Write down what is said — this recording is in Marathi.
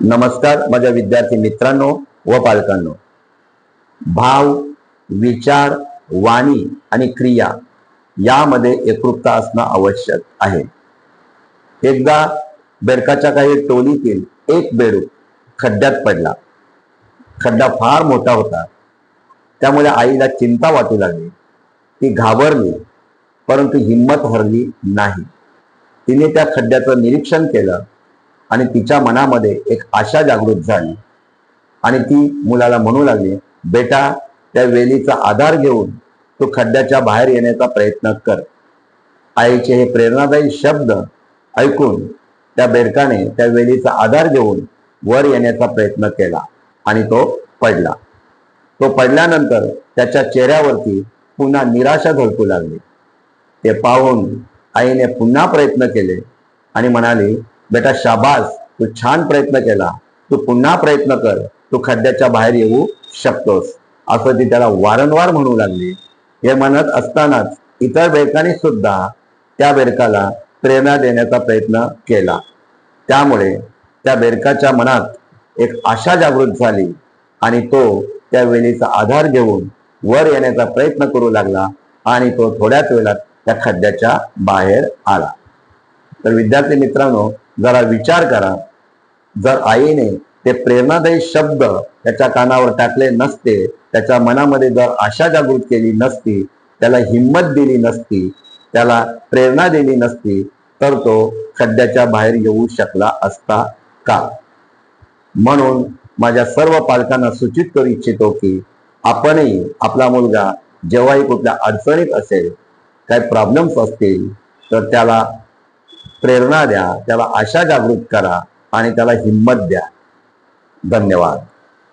नमस्कार माझ्या विद्यार्थी मित्रांनो व पालकांनो. भाव विचार वाणी आणि क्रिया यामध्ये एकरूपता असणं आवश्यक आहे. एकदा बेडकाच्या काही टोलीतील एक बेडूक खड्ड्यात पडला. खड्डा फार मोठा होता. त्यामुळे आईला चिंता वाटू लागली. ती घाबरली परंतु हिंमत हरली नाही. तिने त्या खड्ड्याचं निरीक्षण केलं. आणि तिच्या मनामध्ये एक आशा जागृत झाली. आणि ती मुलाला म्हणू लागली बेटा त्या वेलीचा आधार घेऊन तू खड्ड्याच्या बाहेर येण्याचा प्रयत्न कर. आईचे हे प्रेरणादायी शब्द ऐकून त्या बेडकाने त्या वेलीचा आधार घेऊन वर येण्याचा प्रयत्न केला आणि तो पडला. तो पडल्यानंतर त्याच्या चेहऱ्यावरती पुन्हा निराशा झळकू लागली. ते पाहून आईने पुन्हा प्रयत्न केले आणि म्हणाली बेटा शाबास तू छान प्रयत्न केला. तू पुन्हा प्रयत्न कर. तू खड्ड्याच्या बाहेर येऊ शकतोस. असं ती त्याला वारंवार म्हणू लागली. हे म्हणत असतानाच इतर बेरकांनी सुद्धा त्या बेडकाला प्रेरणा देण्याचा प्रयत्न केला. त्यामुळे त्या बेडकाच्या मनात एक आशा जागृत झाली आणि तो त्या वेलीचा आधार घेऊन वर येण्याचा प्रयत्न करू लागला आणि तो थोड्याच वेळात त्या खड्ड्याच्या बाहेर आला. तर विद्यार्थी मित्रांनो जरा विचार करा. जर आईने ते प्रेरणादायी शब्द त्याच्या कानावर टाकले नसते त्याच्या मनामध्ये जर आशा जागृत केली नसती त्याला हिंमत दिली नसती त्याला प्रेरणा दिली नसती तर तो खड्ड्याच्या बाहेर येऊ शकला असता का? म्हणून माझ्या सर्व पालकांना सूचित करू इच्छितो की आपणही आपला मुलगा जेव्हाही कुठल्या अडचणीत असेल काही प्रॉब्लेम्स असतील तर त्याला प्रेरणा द्या त्याला आशा जागृत करा आणि त्याला हिंमत द्या. धन्यवाद.